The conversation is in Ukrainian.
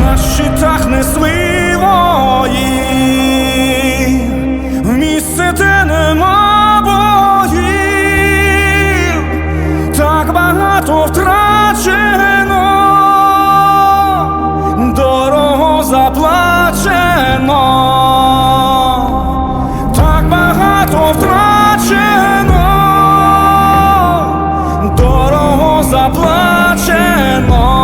на щитах несли вої, в місце, де нема боїв, так багато втрачено, дорого заплачено, заплачено.